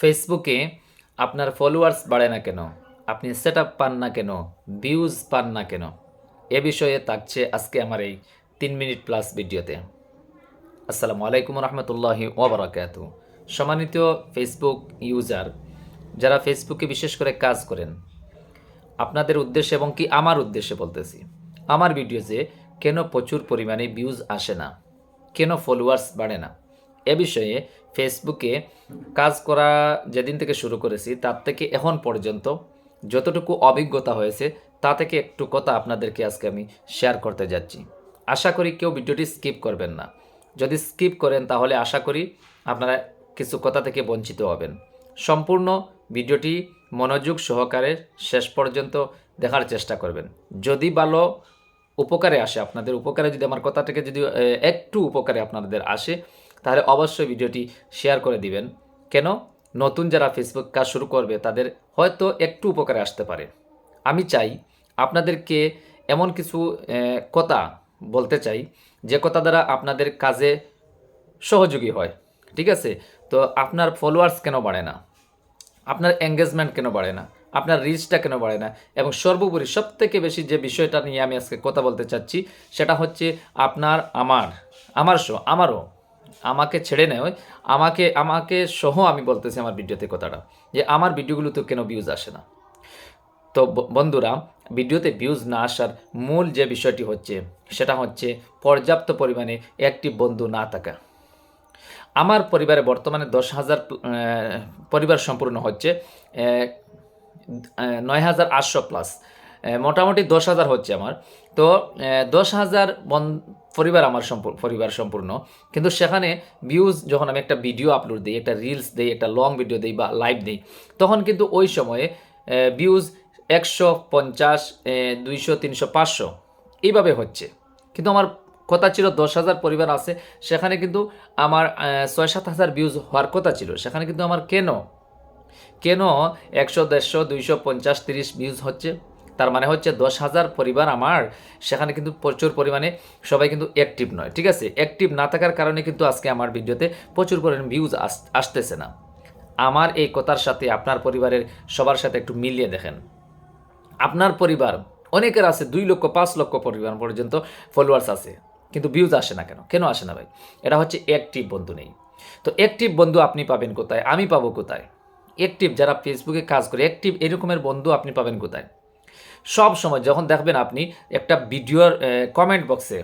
ফেসবুকে আপনার ফলোয়ার্স বাড়ে না কেন? আপনি সেট পান না কেন? ভিউজ পান না কেন? এ বিষয়ে থাকছে আজকে আমার এই তিন মিনিট প্লাস ভিডিওতে আসসালামু আলাইকুম রহমতুল্লাহি ওবরাকাত সম্মানিত ফেসবুক ইউজার যারা ফেসবুকে বিশেষ করে কাজ করেন, আপনাদের উদ্দেশ্যে এবং কি আমার উদ্দেশ্যে বলতেছি, আমার ভিডিওতে কেন প্রচুর পরিমাণে ভিউজ আসে না, কেন ফলোয়ার্স বাড়ে না। এ বিষয়ে ফেসবুকে কাজ করা যেদিন থেকে শুরু করেছি, তার থেকে এখন পর্যন্ত যতটুকু অভিজ্ঞতা হয়েছে, তা থেকে একটু কথা আপনাদেরকে আজকে আমি শেয়ার করতে যাচ্ছি। আশা করি কেউ ভিডিওটি স্কিপ করবেন না। যদি স্কিপ করেন, তাহলে আশা করি আপনারা কিছু কথা থেকে বঞ্চিত হবেন। সম্পূর্ণ ভিডিওটি মনোযোগ সহকারে শেষ পর্যন্ত দেখার চেষ্টা করবেন। যদি ভালো উপকারে আসে, আপনাদের উপকারে যদি আমার কথা থেকে যদি একটু উপকারে আপনাদের আসে তাহলে অবশ্যই ভিডিওটি শেয়ার করে দিবেন। কেন? নতুন যারা ফেসবুক কাজ শুরু করবে, তাদের হয়তো একটু উপকারে আসতে পারে। আমি চাই আপনাদেরকে এমন কিছু কথা বলতে চাই, যে কথা দ্বারা আপনাদের কাজে সহযোগী হয়। ঠিক আছে? তো আপনার ফলোয়ার্স কেন বাড়ে না? আপনার এঙ্গেজমেন্ট কেন বাড়ে না? আপনার রিচটা কেন বাড়ে না? এবং সর্বোপরি সব থেকে বেশি যে বিষয়টা নিয়ে আমি আজকে কথা বলতে চাচ্ছি, সেটা হচ্ছে আপনার, আমার আমার সহ আমারও। আমাকে ছেড়ে নেয়। আমাকে আমাকে সহ আমি বলতেছি আমার ভিডিওতে কথাটা, যে আমার ভিডিওগুলোতে কেন ভিউজ আসে না। তো বন্ধুরা, ভিডিওতে ভিউজ না আসার মূল যে বিষয়টি হচ্ছে, সেটা হচ্ছে পর্যাপ্ত পরিমাণে একটি বন্ধু না থাকা। আমার পরিবারে বর্তমানে দশ হাজার পরিবার সম্পূর্ণ হচ্ছে নয় হাজার আটশো প্লাস মোটামুটি দশ হাজার হচ্ছে আমার। তো দশ হাজার বন, পরিবার আমার সম্পূর্ণ, পরিবার সম্পূর্ণ। কিন্তু সেখানে ভিউজ যখন আমি একটা ভিডিও আপলোড দিই, একটা রিলস দিই, একটা লং ভিডিও দিই বা লাইভ দিই, তখন কিন্তু ওই সময়ে ভিউজ একশো পঞ্চাশ দুইশো, তিনশো, পাঁচশো। এইভাবে হচ্ছে। কিন্তু আমার কথা ছিল দশ হাজার পরিবার আছে, সেখানে কিন্তু আমার ছয় সাত হাজার ভিউজ হওয়ার কথা ছিল। সেখানে কিন্তু আমার কেন? কেন একশো, দেড়শো, দুইশো, পঞ্চাশ, তিরিশ ভিউজ হচ্ছে? তার মানে হচ্ছে দশ হাজার পরিবার আমার, সেখানে কিন্তু প্রচুর পরিমাণে সবাই কিন্তু অ্যাক্টিভ নয়, ঠিক আছে? অ্যাক্টিভ না থাকার কারণে কিন্তু আজকে আমার ভিডিওতে প্রচুর পরিমাণে ভিউজ আস, আসতেছে না। আমার এই কথার সাথে আপনার পরিবারের সবার সাথে একটু মিলিয়ে দেখেন। আপনার পরিবার, অনেকের আছে দুই লক্ষ, পাঁচ লক্ষ পরিবার পর্যন্ত ফলোয়ার্স আছে, কিন্তু ভিউজ আসে না কেন? কেন আসে না ভাই? এটা হচ্ছে অ্যাক্টিভ বন্ধু নেই। তো অ্যাক্টিভ বন্ধু আপনি পাবেন কোথায়? আমি পাবো কোথায়? অ্যাক্টিভ যারা ফেসবুকে কাজ করে অ্যাক্টিভ এরকমের বন্ধু আপনি পাবেন কোথায়? সব সময় যখন দেখবেন আপনি একটা ভিডিওর কমেন্ট বক্সে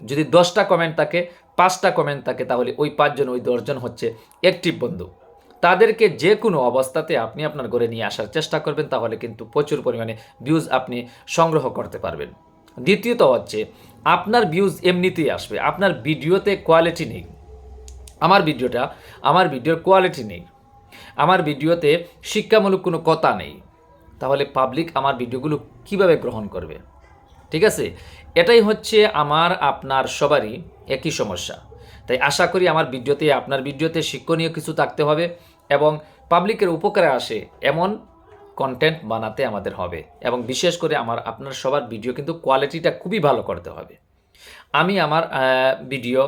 যদি দশটা কমেন্ট থাকে, পাঁচটা কমেন্ট থাকে, তাহলে ওই পাঁচজন, ওই দশজন হচ্ছে অ্যাক্টিভ বন্ধু। তাদেরকে যে কোনো অবস্থাতে আপনি আপনার ঘরে নিয়ে আসার চেষ্টা করবেন, তাহলে কিন্তু প্রচুর পরিমাণে ভিউজ আপনি সংগ্রহ করতে পারবেন। দ্বিতীয়ত হচ্ছে, আপনার ভিউজ এমনিতেই আসবে, আপনার ভিডিওতে কোয়ালিটি নেই। আমার ভিডিওটা, আমার ভিডিওর কোয়ালিটি নেই। আমার ভিডিওতে শিক্ষামূলক কোনো কথা নেই। তাহলে পাবলিক আমার ভিডিওগুলো কীভাবে গ্রহণ করবে? ঠিক আছে? এটাই হচ্ছে আমার, আপনার সবারই একই সমস্যা। তাই আশা করি আমার ভিডিওতে, আপনার ভিডিওতে শিক্ষণীয় কিছু থাকতে হবে এবং পাবলিকের উপকারে আসে এমন কন্টেন্ট বানাতে আমাদের হবে এবং বিশেষ করে আমার, আপনার সবার ভিডিও কিন্তু কোয়ালিটিটা খুবই ভালো করতে হবে। আমি আমার ভিডিও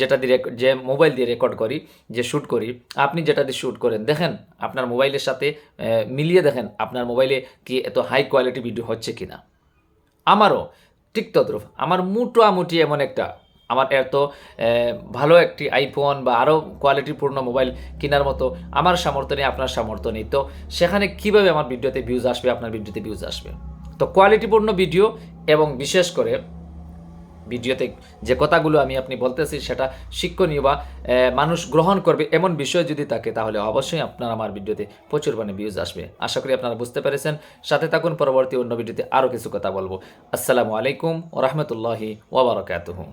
যেটা দিয়ে যে মোবাইল দিয়ে রেকর্ড করি, যে শ্যুট করি, আপনি যেটা দিয়ে শ্যুট করেন, দেখেন আপনার মোবাইলের সাথে মিলিয়ে দেখেন আপনার মোবাইলে কি এত হাই কোয়ালিটি ভিডিও হচ্ছে কি না আমারও ঠিক তদ্রুপ, আমার মুটোয়ামুটি এমন একটা, আমার এত ভালো একটি আইফোন বা আরও কোয়ালিটিপূর্ণ মোবাইল কেনার মতো আমার সামর্থ্য নেই, আপনার সামর্থ্য নেই। তো সেখানে কীভাবে আমার ভিডিওতে ভিউজ আসবে, আপনার ভিডিওতে ভিউজ আসবে। তো কোয়ালিটিপূর্ণ ভিডিও এবং বিশেষ করে ভিডিওতে যে কথাগুলো আমি আপনি বলতেছি, সেটা শিক্ষণীয় বা মানুষ গ্রহণ করবে এমন বিষয় যদি থাকে, তাহলে অবশ্যই আপনার আমার ভিডিওতে প্রচুর মানে ভিউজ আসবে। আশা করি আপনারা বুঝতে পেরেছেন। সাথে থাকুন, পরবর্তী অন্য ভিডিওতে আরও কিছু কথা বলব। আসসালামু আলাইকুম ও রহমতুল্লাহি ওবরাকাতুহু